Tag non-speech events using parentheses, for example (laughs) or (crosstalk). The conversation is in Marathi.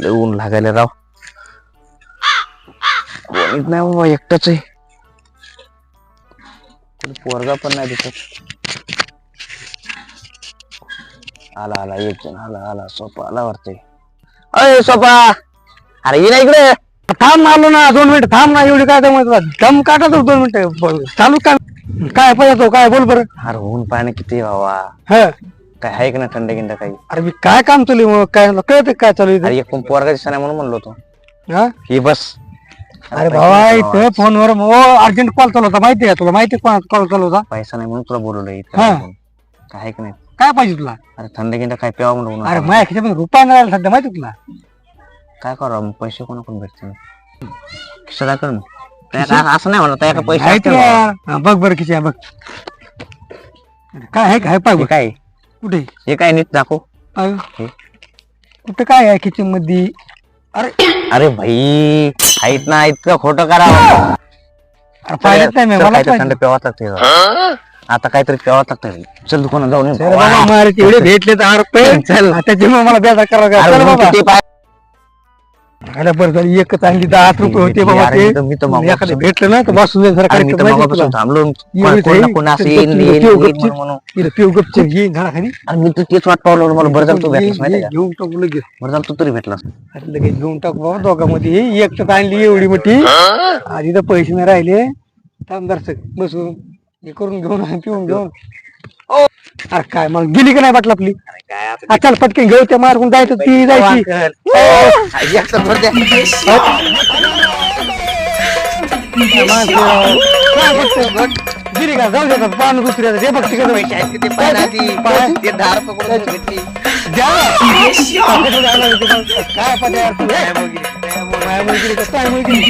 लय ऊन लागायला राव. कोणीच नाही बाबा एकटाच आहे. पोरगा पण नाही दिसत आला आला एक जण आला आला सोपा आला वाटतंय अय सोपा! अरे ये ना इकडे. थांब आलो ना दोन मिनिट थांब ना एवढी काय दम दम तो दोन मिनिट. चालू काय काय पाहिजे काय बोल बरं. अरे ऊन पाणी किती बाबा. ह. काय आहे का ना थंड गिंड काही? अरे मी काय काम चालू आहे मग? काय कळत काय चालू आहे अरे एक पोरगा नाही म्हणून म्हणलो होतो. इथे? हा? ही बस. अरे भावा इथं फोनवर अर्जंट कॉल चालू होता. माहिती आहे तुला? माहिती कॉल चालू होता? पैसा नाही म्हणून तुला बोलवलं हा. इथं काय आहे का नाही? काय पाहिजे तुला? अरे थंड गिंड काय प्यावा म्हणून अरे माझ्या खिशामध्ये रुपया नाही राहिला सध्या माहिती आहे तुला? काय करावं? मग पैसे कोणाकडून भेटतील? कर असं नाही म्हणत त्याला पैसे माहिती असतील. बाबा. आहे. हा, बघ बरं खिशा बघ. अरे काय आहे काय हे बघ. काय? कुठे? हे काय नीट दाखव. अरे, हे. कुठे काय आहे किचनमध्ये अरे अरे भाई आहेत ना इतकं खोटं करावं. अरे पाहिलंच नाही मी चल, मला काहीतरी. थंड प्यावा लागते आता काहीतरी प्यावा लागतं चल दुकानात जाऊन बाबा भेटले तर रुपये चल. त्याच्यामुळे मला बेजार करावं अरे लागलं. चल मग बाबा. किती पाय- अरे बरं झालं एक चांगली दहा आठ रुपये होते बाबा अरे ते. मी तर- मी तर मागं एखादं भेटलं ना तर बसून जाईल जरा अरे मी तर कार्यक्रम माहिती मगापासून तुला. थांबलो एवढी कोण ना काही- कोण असं ते येईन, गपचीप- येईन, ते येईन गपचीप- म्हणून. इथं पिऊ गपचीप अरे मी तर तेच वाट पावलं मला बरं झालं तू भेटलास माहिती का? घेऊन टाकू लगेच. बरं झालं तू तरी भेटलास. अरे लगेच घेऊन टाकू बाबा दोघांमध्ये. एक तर आणली एवढी मोठी. आधी तर पैसे नाही राहिले. थांबदार बसून हे करून घेऊन आणि (laughs) पिऊन घेऊन. ओ, अरे काय मग गेली का नाही बाटला आपली? काय हा, चल पटकन घेऊ त्या मार्गून जायचं ती जायची. गिरी का जाऊ देतात पान दुसऱ्याचं जे बघ तिकडे द्या ना. काय पण यार तू काय मुलगी काय मुलगी